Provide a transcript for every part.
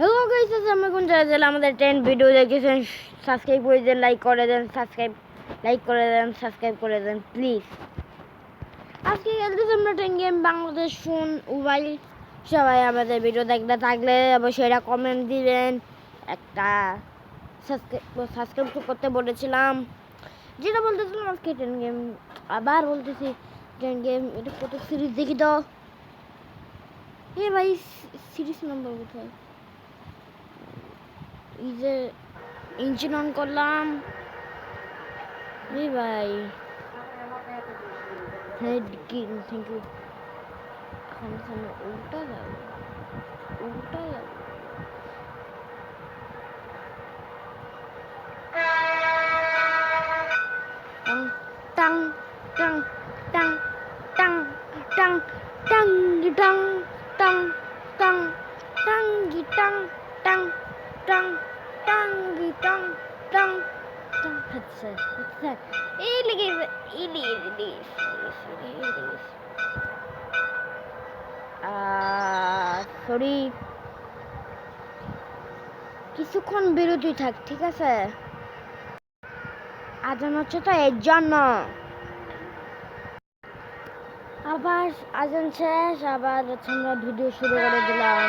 Hello guys আমি কোন জায়গায় আমাদের টেন ভিডিও দেখেছেন সাবস্ক্রাইব করে দেন লাইক করে দেন সাবস্ক্রাইব লাইক করে দেন সাবস্ক্রাইব করে দেন প্লিজ আজকে খেলতেছি আমরা ten game Bangladesh phone mobile সবাই আমাদের ভিডিও দেখতে থাকলে অবশ্যই এটা কমেন্ট দিবেন। একটা সাবস্ক্রাইব সাবস্ক্রাইব করতে বলেছিলাম। যেটা বলতেছিলাম, আজকে টেন গেম আবার বলতেছি টেন গেম এটা কত সিরিজ দেখি তো? এ ভাই সিরিজ নাম্বার কোথায়? এই যে ইঞ্জিন অন করলাম রে ভাই হ্যাঁ থ্যাংক ইউ এখন সামনে উল্টা যাবে উল্টা যাবে tongue tongue tongue tongue tongue tongue tongue tongue tongue tongue dong, dongy, dong, dong, dong. What's that? What's that? Illegal, illegal, illegal. Ah, sorry. কিছুক্ষণ বিরতি থাক ঠিক আছে আজান হচ্ছে তো এর জন্য আবার আজান শেষ আবার হচ্ছে আমরা ভিডিও শুরু করে দিলাম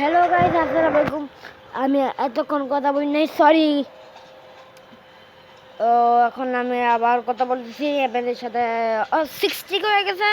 হ্যালো গাইজ আসসালামু আলাইকুম আমি এতক্ষণ কথা বলি নাই সরি ও এখন আমি আবার কথা বলতেছি, আপনাদের সাথে, ও সিক্সটি হয়ে গেছে।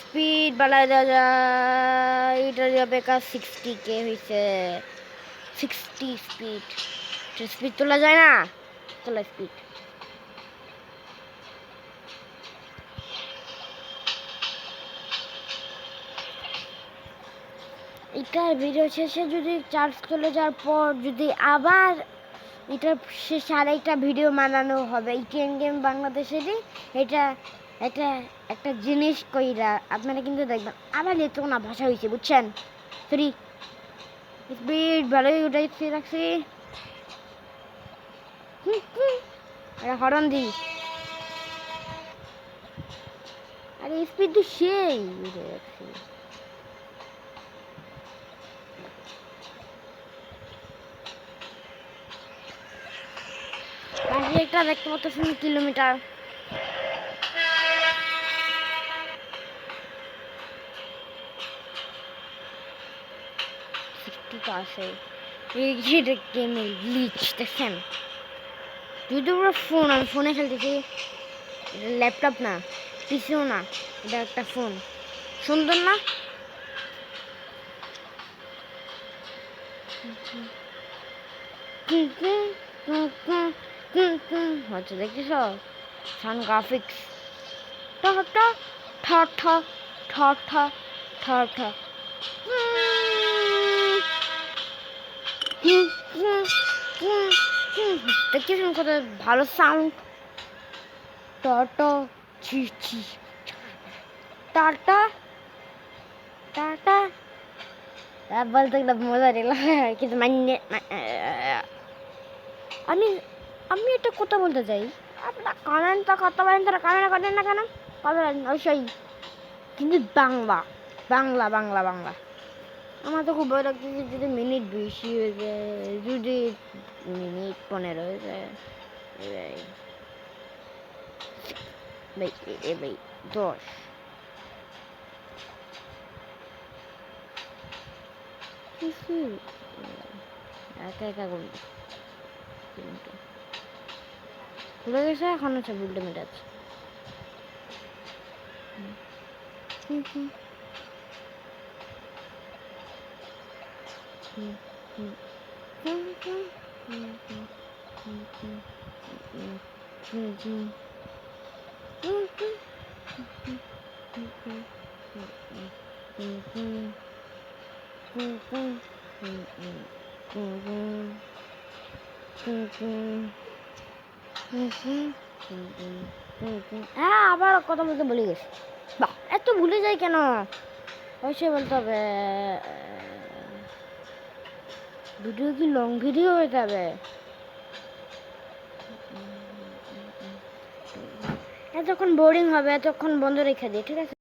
স্পিড বাড়ায় দেওয়া যায়। এটা যাবে কাজ সিক্সটি কে হয়েছে সিক্সটি স্পিড স্পিড তোলা যায় না, তোলা স্পিড এটার ভিডিও শেষে যদি চার্জ চলে যাওয়ার পর যদি আবার এটার শেষে আরেকটা ভিডিও বানানো হবে, ইটিএন গেম বাংলাদেশেরই, এটা এটা একটা জিনিস কইরা আপনারা কিন্তু দেখবেন, আবার এত না ভাষা হয়েছে বুঝছেন? সরি স্পিড ভালোই উঠাইছি রাখছি। হরন দি। আরে স্পিড তো সেই উঠে যাচ্ছে। একটা দেখতে পাচ্ছেন কিলোমিটার। ফোন আমি ফোনে খেলতেছি, এটা ল্যাপটপ না পিসিও না, এটা একটা ফোন সুন্দর না? হচ্ছে দেখছিস সান গ্রাফিক্স ঠা ঠা ঠা কত ভালো সাউন্ড টাটা ছি ছি টাটা টাটা বলতে গেলে মজা দিল কিন্তু মান্য আমি আমি একটা কথা বলতে চাই। আপনারা কানেন তা কথা বলেন, তারা কানে করেন না কেন? কথা বলেন, অবশ্যই। কিন্তু বাংলা বাংলা বাংলা বাংলা। আমার তো খুব ভয় লাগতেছে যদি মিনিট বেশি হয়ে যায়, যদি মিনিট পনেরো হয়ে যায়। ভাই। দশ। একা একা করব। ঘুরে গেছে এখন হচ্ছে বুলটে মেটে আছে হুম। হুম, হুম। হুম, হুম, হুম, হুম, হুম, হুম, হুম, হুম, হুম। হুম, হ্যাঁ আবার কথা বলতে ভুলে গেছি। বাহ, এত ভুলে যাই কেন? অবশ্যই বলতে হবে। ভিডিও কি লং ভিডিও হয়ে যাবে? এতক্ষণ বোরিং হবে, এতক্ষণ বন্ধ রেখে দিই ঠিক আছে?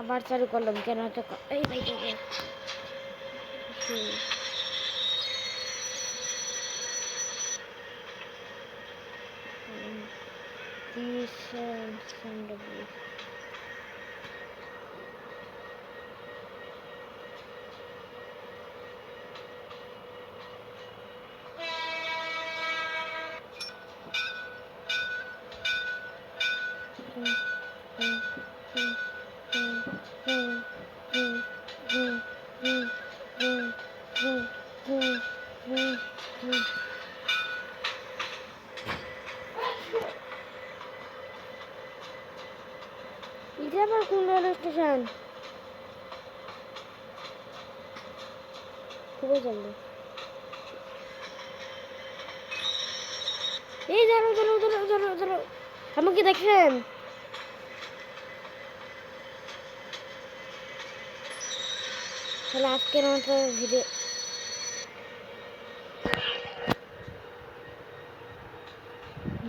আবার চালু করলাম কেন? এত এই ভাই He said somebody. এটা আবার কোন রেল স্টেশন খুবই জলদি এই ধরো ধরো ধরো ধরো ধরো আমাকে দেখেন তাহলে আজকের মতো ভিডিও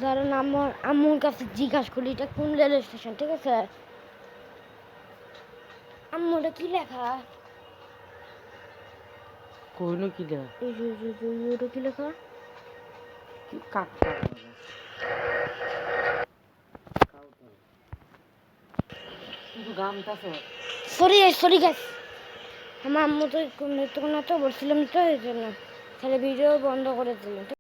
ধরেন আমার আম্মুর কাছে জিজ্ঞাসা করি এটা কোন রেল স্টেশন ঠিক আছে এটা কি লেখা? কইলো কি যে ওটা কি লেখা? কি সরি সরি আমার আম্মু তো তো বলছিলাম তো এই জন্য। তাহলে ভিডিও বন্ধ করে দিলাম